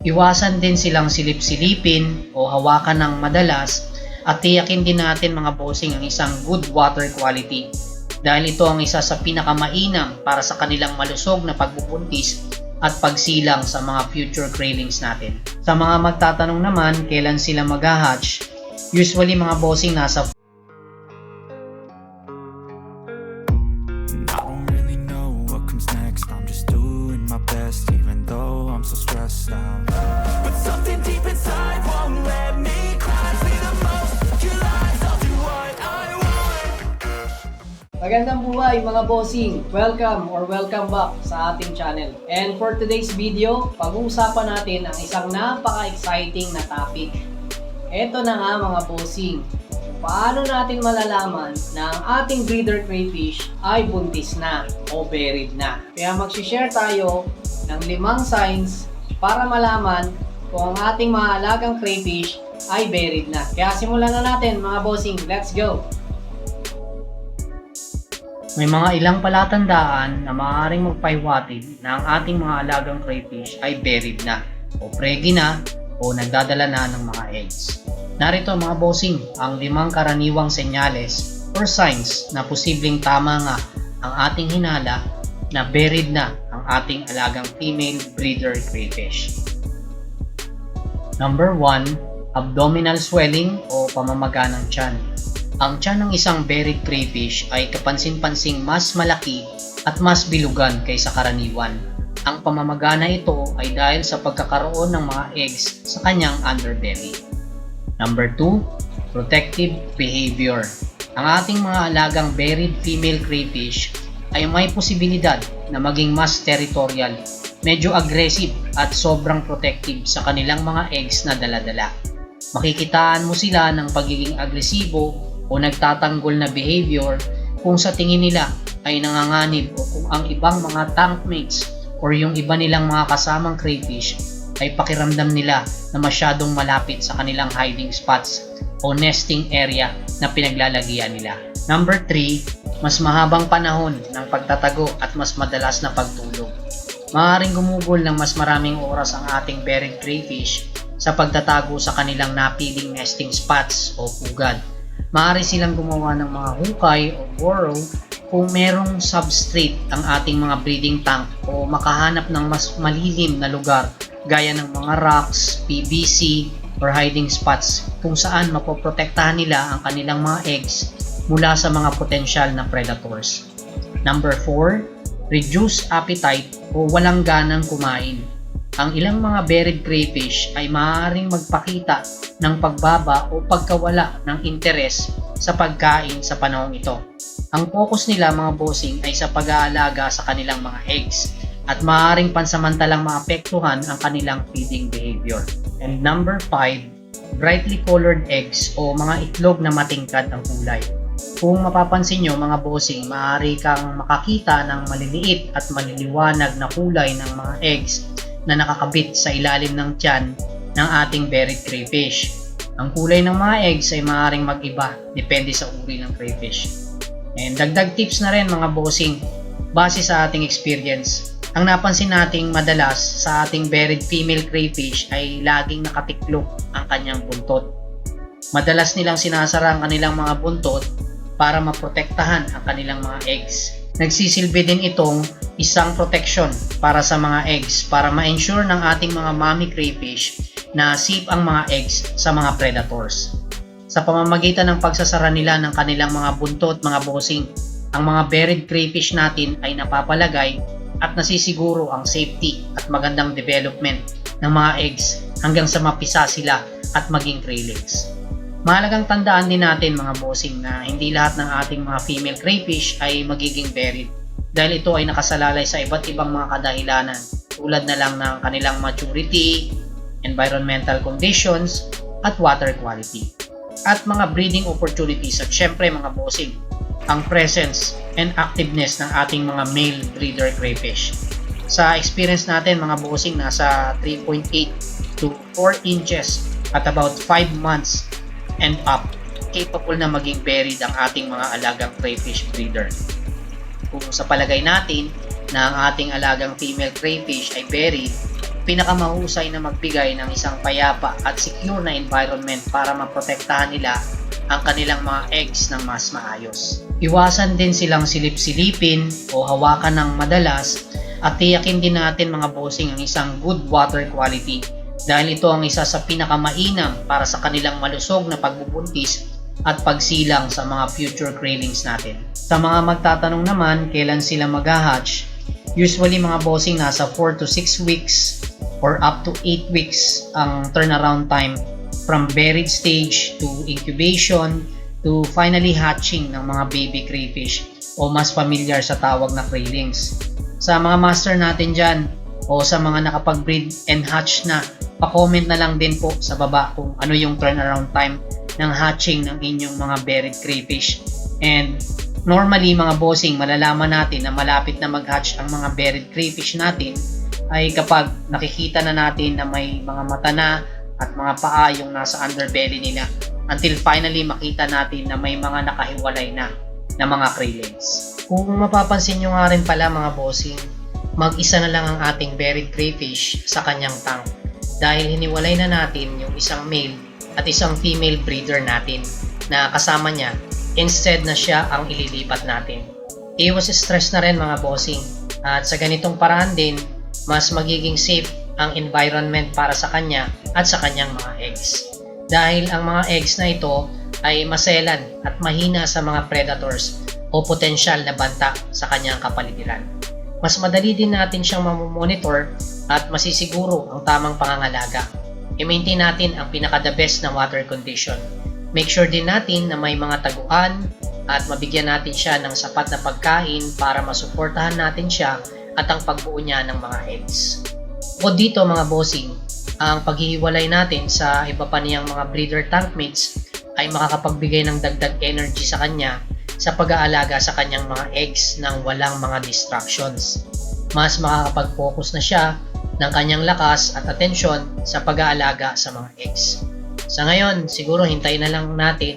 Iwasan din silang silip-silipin o hawakan ng madalas at tiyakin din natin mga bossing ang isang good water quality dahil ito ang isa sa pinakamainam para sa kanilang malusog na pagbubuntis at pagsilang sa mga future cravings natin. Sa mga magtatanong naman kailan sila mag-hatch, usually mga bossing nasa Magandang buhay mga bossing! Welcome or welcome back sa ating channel. And for today's video, pag-uusapan natin ang isang napaka-exciting na topic. Ito na nga mga bossing. Paano natin malalaman na ang ating breeder crayfish ay buntis na o buried na? Kaya mag-share tayo ng limang signs para malaman kung ang ating mga alagang crayfish ay buried na. Kaya simulan na natin mga bossing. Let's go! May mga ilang palatandaan na maaaring magpahiwatig na ang ating mga alagang crayfish ay buried na o pregi na o nagdadala na ng mga eggs. Narito mga bossing ang limang karaniwang senyales or signs na posibleng tama nga ang ating hinala na buried na ang ating alagang female breeder crayfish. Number 1, abdominal swelling o pamamaga ng tiyan. Ang tiyan ng isang buried crayfish ay kapansin-pansing mas malaki at mas bilugan kaysa karaniwan. Ang pamamaga na ito ay dahil sa pagkakaroon ng mga eggs sa kanyang underbelly. Number 2, protective behavior. Ang ating mga alagang buried female crayfish ay may posibilidad na maging mas territorial, medyo aggressive at sobrang protective sa kanilang mga eggs na daladala. Makikitaan mo sila ng pagiging agresibo o nagtatanggol na behavior kung sa tingin nila ay nanganganib o kung ang ibang mga tank mates or yung iba nilang mga kasamang crayfish ay pakiramdam nila na masyadong malapit sa kanilang hiding spots o nesting area na pinaglalagyan nila. Number 3, mas mahabang panahon ng pagtatago at mas madalas na pagtulog. Maaaring gumugol ng mas maraming oras ang ating buried crayfish sa pagtatago sa kanilang napiling nesting spots o pugad. Maaari silang gumawa ng mga hukay o burrow kung merong substrate ang ating mga breeding tank o makahanap ng mas malilim na lugar gaya ng mga rocks, PVC, or hiding spots kung saan mapoprotektahan nila ang kanilang mga eggs mula sa mga potensyal na predators. Number 4, reduce appetite o walang ganang kumain. Ang ilang mga buried crayfish ay maaaring magpakita ng pagbaba o pagkawala ng interes sa pagkain sa panahong ito. Ang focus nila mga bossing ay sa pag-aalaga sa kanilang mga eggs at maaaring pansamantalang maapektuhan ang kanilang feeding behavior. And number 5, brightly colored eggs o mga itlog na matingkad ang kulay. Kung mapapansin nyo mga bossing, maaari kang makakita ng maliliit at maliliwanag na kulay ng mga eggs na nakakabit sa ilalim ng tiyan ng ating buried crayfish. Ang kulay ng mga eggs ay maaaring mag-iba depende sa uri ng crayfish. And dagdag tips na rin mga bossing, base sa ating experience, ang napansin nating madalas sa ating buried female crayfish ay laging nakatiklop ang kanyang buntot. Madalas nilang sinasara ang kanilang mga buntot para maprotektahan ang kanilang mga eggs. Nagsisilbi din itong isang protection para sa mga eggs para ma-ensure ng ating mga mommy crayfish na safe ang mga eggs sa mga predators. Sa pamamagitan ng pagsasara nila ng kanilang mga buntot, mga bossing, ang mga buried crayfish natin ay napapalagay at nasisiguro ang safety at magandang development ng mga eggs hanggang sa mapisa sila at maging kraylegs. Mahalagang tandaan din natin mga bossing na hindi lahat ng ating mga female crayfish ay magiging buried dahil ito ay nakasalalay sa iba't ibang mga kadahilanan tulad na lang ng kanilang maturity, environmental conditions, at water quality. At mga breeding opportunities at syempre mga bossing, ang presence and activeness ng ating mga male breeder crayfish. Sa experience natin mga bossing, nasa 3.8 to 4 inches at about 5 months and up, capable na maging buried ang ating mga alagang crayfish breeder. Kung sa palagay natin na ang ating alagang female crayfish ay buried, pinakamahusay na magbigay ng isang payapa at secure na environment para maprotektahan nila ang kanilang mga eggs ng mas maayos. Iwasan din silang silip-silipin o hawakan ng madalas at tiyakin din natin mga bossing ang isang good water quality dahil ito ang isa sa pinakamainam para sa kanilang malusog na pagbubuntis at pagsilang sa mga future cravings natin. Sa mga magtatanong naman kailan sila mag-hatch, usually mga bossing nasa 4 to 6 weeks or up to 8 weeks ang turnaround time from buried stage to incubation to finally hatching ng mga baby crayfish o mas familiar sa tawag na craylings. Sa mga master natin dyan o sa mga nakapag-breed and hatch na, pa-comment na lang din po sa baba kung ano yung turnaround time ng hatching ng inyong mga buried crayfish. And normally mga bossing, malalaman natin na malapit na mag-hatch ang mga buried crayfish natin ay kapag nakikita na natin na may mga mata na at mga paa yung nasa underbelly nila until finally makita natin na may mga nakahiwalay na na mga krillings. Kung mapapansin nyo nga rin pala mga bossing, mag-isa na lang ang ating buried crayfish sa kanyang tank dahil hiniwalay na natin yung isang male at isang female breeder natin na kasama niya instead na siya ang ililipat natin. Iwas stress na rin mga bossing at sa ganitong paraan din mas magiging safe ang environment para sa kanya at sa kanyang mga eggs. Dahil ang mga eggs na ito ay maselan at mahina sa mga predators o potensyal na banta sa kanyang kapaligiran. Mas madali din natin siyang mamonitor at masisiguro ang tamang pangangalaga. I-maintain natin ang pinaka-the best na water condition. Make sure din natin na may mga taguan at mabigyan natin siya ng sapat na pagkain para masuportahan natin siya at ang pagbuo niya ng mga eggs. O dito mga bossing, ang paghihiwalay natin sa iba pa niyang mga breeder tank mates ay makakapagbigay ng dagdag energy sa kanya sa pag-aalaga sa kanyang mga eggs ng walang mga distractions. Mas makakapag-focus na siya ng kanyang lakas at atensyon sa pag-aalaga sa mga eggs. Sa ngayon, siguro hintayin na lang natin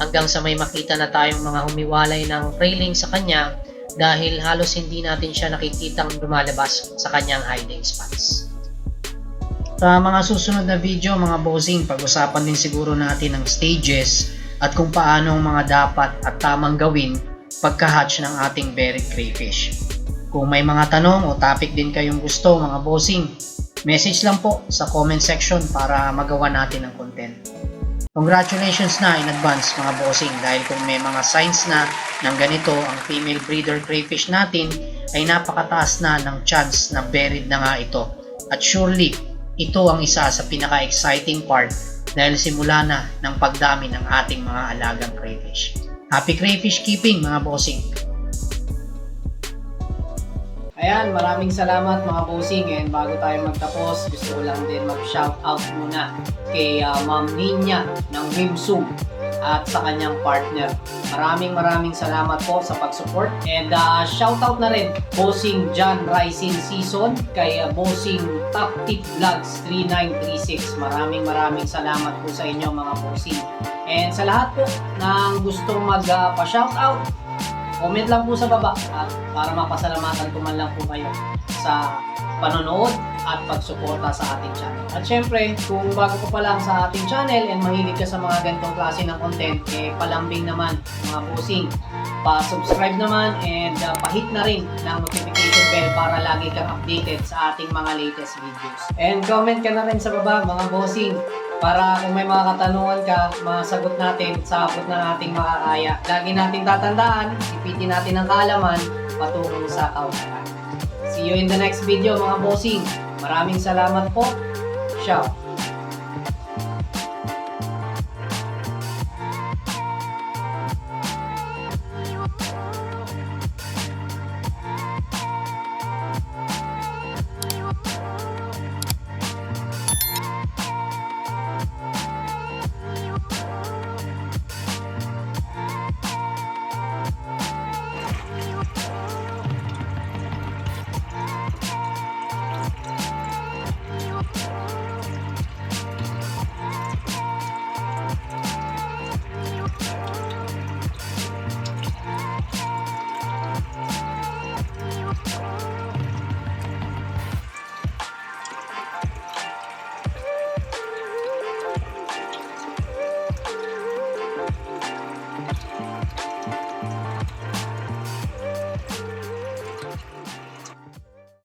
hanggang sa may makita na tayong mga humiwalay ng railing sa kanya dahil halos hindi natin siya nakikitang lumalabas sa kanyang hiding spots. Sa mga susunod na video mga bossing, pag-usapan din siguro natin ang stages at kung paano ang mga dapat at tamang gawin pagka-hatch ng ating buried crayfish. Kung may mga tanong o topic din kayong gusto mga bossing, message lang po sa comment section para magawa natin ang content. Congratulations na in advance mga bossing dahil kung may mga signs na ng ganito ang female breeder crayfish natin ay napakataas na ng chance na buried na nga ito. At surely, ito ang isa sa pinaka-exciting part dahil simula na ng pagdami ng ating mga alagang crayfish. Happy crayfish keeping mga bossing! Ayan, maraming salamat mga bossing and bago tayo magtapos, gusto ko lang din mag-shout out muna kay uh, Ma'am Ninya ng Wimsum at sa kanyang partner. Maraming maraming salamat po sa pag-support and uh, shout out na rin Bossing John Rising Season kay uh, Bossing Top Tip Vlogs 3936. Maraming maraming salamat po sa inyo mga bossing. And sa lahat po ng gustong mag-pa-shout out, comment lang po sa baba at para mapasalamatan ko man lang po kayo sa panonood at pagsuporta sa ating channel. At syempre, kung bago ka pa lang sa ating channel and mahilig ka sa mga ganitong klase ng content, eh palambing naman mga bossing. Pa-subscribe naman and uh, pahit na rin ng notification bell para lagi kang updated sa ating mga latest videos. And comment ka na rin sa baba mga bossing para kung may mga katanungan ka, masagot natin sa abot ng ating makakaya. Lagi nating tatandaan, ipitin natin ang kaalaman patungo sa kautaran. See you in the next video mga bossing. Maraming salamat po. Ciao.